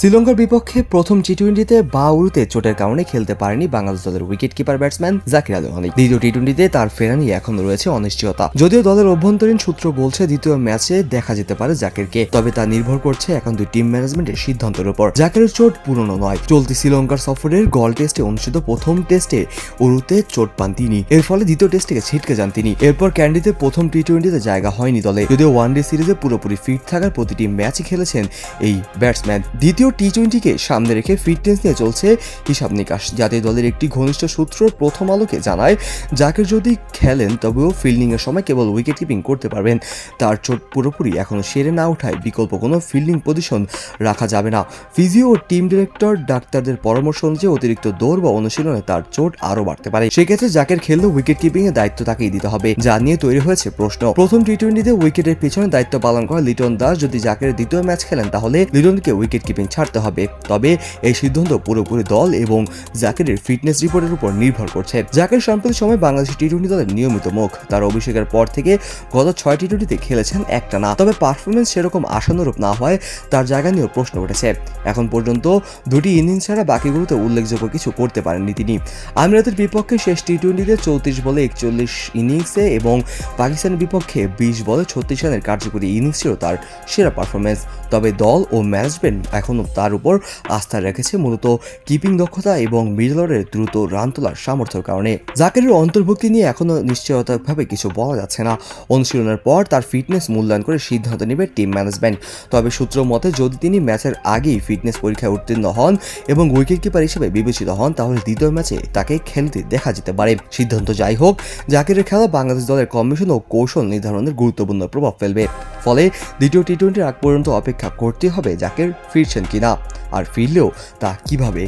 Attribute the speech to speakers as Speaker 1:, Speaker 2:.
Speaker 1: শ্রীলঙ্কার বিপক্ষে প্রথম টি টোয়েন্টিতে বা উরুতে চোটের কারণে খেলতে পারেনি বাংলাদেশ দলের wicket keeper batsman Zakir Ali অনেক দ্বিতীয় টি টোয়েন্টিতে তার ফেরা নিয়ে এখনও রয়েছে অনিশ্চয়তা। যদিও দলের অভ্যন্তরীণ সূত্র বলছে দ্বিতীয় ম্যাচে দেখা যেতে পারে জাকিরকে, তবে তা নির্ভর করছে এখন দুই টিম ম্যানেজমেন্টের সিদ্ধান্তের উপর। জাকিরের চোট পুরনো নয়। চলতি শ্রীলঙ্কার সফরের গল টেস্টে অনুষ্ঠিত প্রথম টেস্টে উরুতে চোট পান তিনি। এর ফলে দ্বিতীয় টেস্ট থেকে ছিটকে যান তিনি। এরপর ক্যান্ডিতে প্রথম টি টোয়েন্টিতে জায়গা হয়নি দলে। যদিও ওয়ানডে সিরিজে পুরোপুরি ফিট থাকার প্রতিটি ম্যাচই খেলেছেন এই ব্যাটসম্যান দ্বিতীয় টি টোয়েন্টিকে সামনে রেখে ফিটনেস নিয়ে চলছে হিসাব নিকাশ। জাতীয় দলের একটি ঘনিষ্ঠ সূত্র প্রথম আলোকে জানায় জাকির যদি খেলেন তবেও ফিল্ডিং এর সময় কেবল উইকেট কিপিং করতে পারবেন। তার চোট পুরোপুরি এখনও সেরে না ওঠায় বিকল্প কোনো ফিল্ডিং পজিশন রাখা যাবে না। ফিজিও ও টিম ডিরেক্টর ডাক্তারদের পরামর্শ অনুযায়ী অতিরিক্ত দৌড় বা অনুশীলনে তার চোট আরও বাড়তে পারে। সেক্ষেত্রে জাকের খেললেও উইকেট কিপিং এর দায়িত্ব তাকেই দিতে হবে, যা নিয়ে তৈরি হয়েছে প্রশ্ন। প্রথম টি টোয়েন্টিতে উইকেটের পেছনে দায়িত্ব পালন করা লিটন দাস। যদি জাকের দ্বিতীয় ম্যাচ খেলেন, তাহলে লিটনকে উইকেট কিপিং ছাড়তে হবে। তবে এই সিদ্ধান্ত পুরোপুরি দল এবং জাকেরের ফিটনেস রিপোর্টের উপর নির্ভর করছে। জাকের সাম্প্রতিক সময় বাংলাদেশ টি টোয়েন্টি দলের নিয়মিত মুখ। তার অভিষেকের পর থেকে গত ছয় টি টোয়েন্টিতে খেলেছেন একটা না তবে পারফরমেন্স সেরকম আশানুরূপ না হয় তার জায়গা নিয়েও প্রশ্ন উঠেছে। এখন পর্যন্ত দুটি ইনিংস ছাড়া বাকিগুলোতে উল্লেখযোগ্য কিছু করতে পারেননি তিনি। আমিরাতের বিপক্ষে শেষ টি টোয়েন্টিতে চৌত্রিশ বলে একচল্লিশ ইনিংসে এবং পাকিস্তানের বিপক্ষে বিশ বলে ছত্রিশ রানের কার্যকরী ইনিংস ছিল তার সেরা পারফরমেন্স তবে দল ও ম্যানেজমেন্ট এখনও তার উপর আস্থা রেখেছে মূলত কিপিং দক্ষতা এবং মিডলরের দ্রুত রান তোলার সামর্থ্যের কারণে। জাকেরের অন্তর্ভুক্তি নিয়ে এখনও নিশ্চয়তাভাবে কিছু বলা যাচ্ছে না। অনুশীলনের পর তার ফিটনেস মূল্যায়ন করে সিদ্ধান্ত নেবে টিম ম্যানেজমেন্ট। তবে সূত্র মতে, যদি তিনি ম্যাচের আগেই ফিটনেস পরীক্ষায় উত্তীর্ণ হন এবং উইকেট কিপার হিসেবে বিবেচিত হন, তাহলে দ্বিতীয় ম্যাচে তাকে খেলতে দেখা যেতে পারে। সিদ্ধান্ত যাই হোক, জাকিরের খেলা বাংলাদেশ দলের কমিশন ও কৌশল নির্ধারণের গুরুত্বপূর্ণ প্রভাব ফেলবে। ফলে দ্বিতীয় টি টোয়েন্টির আগ পর্যন্ত অপেক্ষা করতে হবে যাকে ফিরছেন কিনা। আর ফিরলেও তা কীভাবে